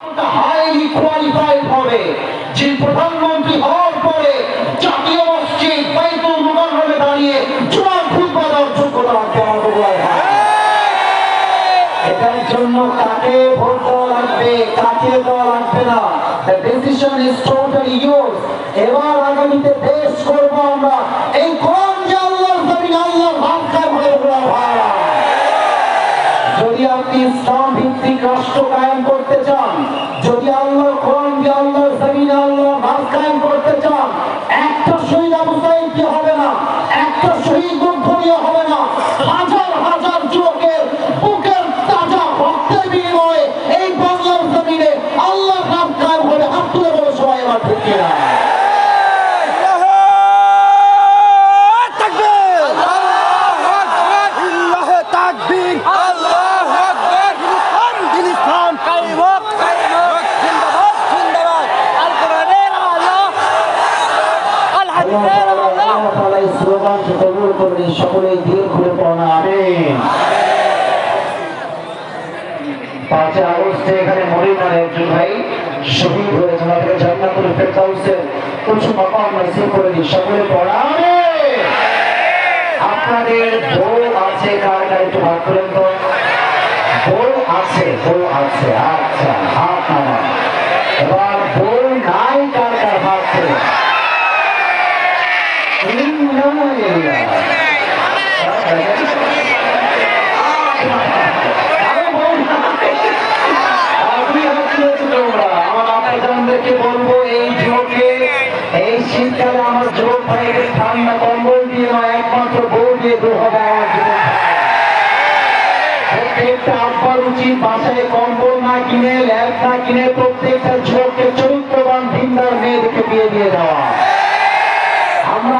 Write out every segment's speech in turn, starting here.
Highly qualified হবে। যে প্রধানমন্ত্রী হওয়ার পরে জাতীয় মসজিদ বাইতুল মুকাররমে দাঁড়িয়ে জুমার খুতবা দেওয়ার যোগ্যতা রাখতে এটার জন্য কাকে ভোট দেওয়া লাগবে? কাকে দেওয়া লাগবে না? The decision is totally yours এবার আগামীতে দেশ করব আমরা এই কোন যে আল্লাহর জমিন আল্লাহর বগুড়ার ভাইরা যদি আপনি ইসলাম ভিত্তিক রাষ্ট্র কায়েম করতে চান যদি আল্লাহ কোরআন দিয়ে আল্লাহর জমিনে আল্লাহ ভাগ কায়েম করতে চান একটা শহীদ আবু সাইদ কি হবে না একটা শহীদ গ্রন্থ দিয়ে হবে না হাজার হাজার যুবকের বুকের তাজা রক্তের বিনিময়ে এই বাংলার জমিনে আল্লাহ ভাগ কায়েম হবে হাত তুলে বলে সবাই আমার ঠিক কিনা তাকবীর আল্লাহু আকবার দিন ইসলাম কায়েম হোক কায়েম হোক জিন্দাবাদ জিন্দাবাদ আল কোরআনের আলো আল হাদিসের আলো আল্লাহ তাআলা এই স্লোগানকে কবুল করবেন সকলেই দিল খুলে পড়া আমিন। পাঁচই আগস্টে এখানে মরিনার একজন ভাই শহীদ তাদেরকে জান্নাতুল ফেরদাউসের উঁচু মাকাম নসিব করে দিন, সকলে পড়া। আপনাদের বউ আছে, কার কার একটু ভাগ করেন তো বউ আছে বউ আছে আচ্ছা হাত নামান এবার বউ নাই, কার কার ভাগ করে? আপনাদেরকে বলব, এই যুবকে এই শীতকালে আমার যুবক ভাইকে ঠান্ডা কম্বল দিয়ে নয়, একমাত্র বউ দিয়ে দূর হবে আমার যুবক ভাই। প্রত্যেকটা আব্বার উচিত বাসায় কম্বল না কিনে ল্যাব না কিনে, প্রত্যেকটা যুবককে ভিন্দার মেয়েদেরকে দিয়ে দেওয়া। আমরা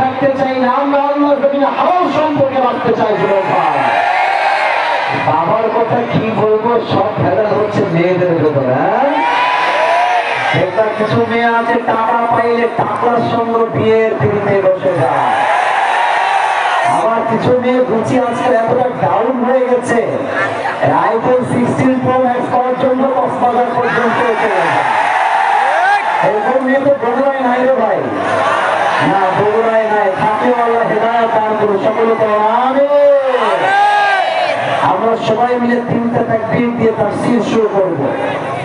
থাকতে চাই না, আমরা সম্পর্কে চাই বাবার কথা কি বলব? সব ভেদাল হচ্ছে মেয়েদের ভেতরে হ্যাঁ? একটা কিছু মেয়ে আছে, টাকা পাইলে টাকার সঙ্গে বিয়ের পিড়িতে বসে যায়। আবার কিছু মেয়ে বুঝি আজকাল এতটা ডাউন হয়ে গেছে। আইফোন সিক্সটিন প্রো ম্যাক্স করার জন্য কক্সবাজার পর্যন্ত এরকম মেয়ে তো বগুড়ায় নাই রে ভাই। না, বগুড়ায় নাই। থাকে আল্লাহ হেদায়ত দান করুন। সকলে তো আমিন। আমরা সবাই মিলে তিনটা তাকবীর দিয়ে তাফসীর শুরু করব।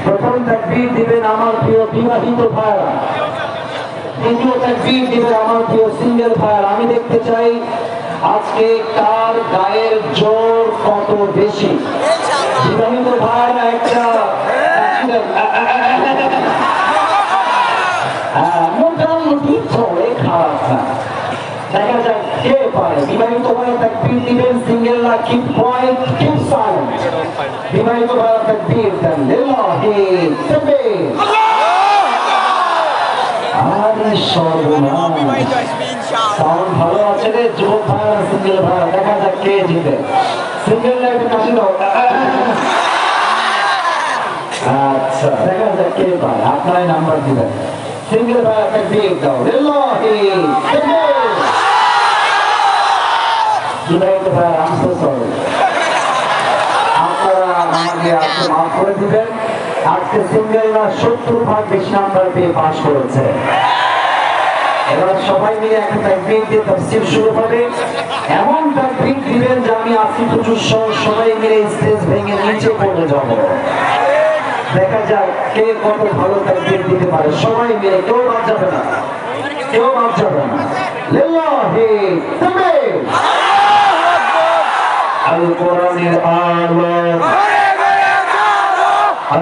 প্রথম তাকবীর দিবেন আমার প্রিয় বিবাহিত দ্বিতীয় তাকবীর দিবেন আমার প্রিয় সিঙ্গেল আমি দেখতে চাই আজকে কার গায়ের জোর কত বেশি। বিবাহিত একটা হ্যাঁ, মোটামুটি চলে খারাপ না দেখা যাক কে পারে বিবাহিত ভাইরা তাকবীর দিবেন সিঙ্গেলরা কিপ পয়েন্ট বিবাহিত ভাইরা তাকবীর দেন। লিল্লাহি তাকবীর। সিঙ্গেল ভাইরা দেখা যাক কে জিতে। আচ্ছা নাম্বার দিবেন। সিঙ্গেল ভাইরা তাকবীর দাও। সরি আমাকে আজকে মাফ করে দিবেন। আজকে সিঙ্গেলরা সত্তর ভাগ বেশি নাম্বার পেয়ে পাশ করেছে। এবার সবাই মিলে একটা তাকবীর দিয়ে তাফসীর শুরু হবে। এমন তাকবীর দিবেন যে আমি আশি পঁচিশ সবাই মিলে স্টেজ ভেঙে নিচে পড়ে যাব। দেখা যাক কে কত ভালো তাকবীর দিতে পারে। সবাই মিলে কেউ বাদ যাবে না। কেউ বাদ যাবে না। লিল্লাহি তাকবীর। আল কোরআনের আলো আল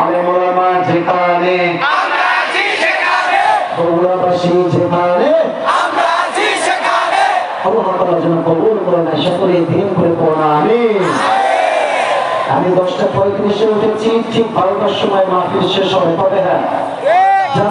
আলেম যেখানে বগুড়াবাসী যেখানে আল্লাহ তাআলা যেন কবুল করে সকলে দিন করে পড়া আমিন। আমি দশটা পঁয়ত্রিশে উঠেছি ঠিক বারোটার সময় মাহফিল শেষ হবে তবে হ্যাঁ?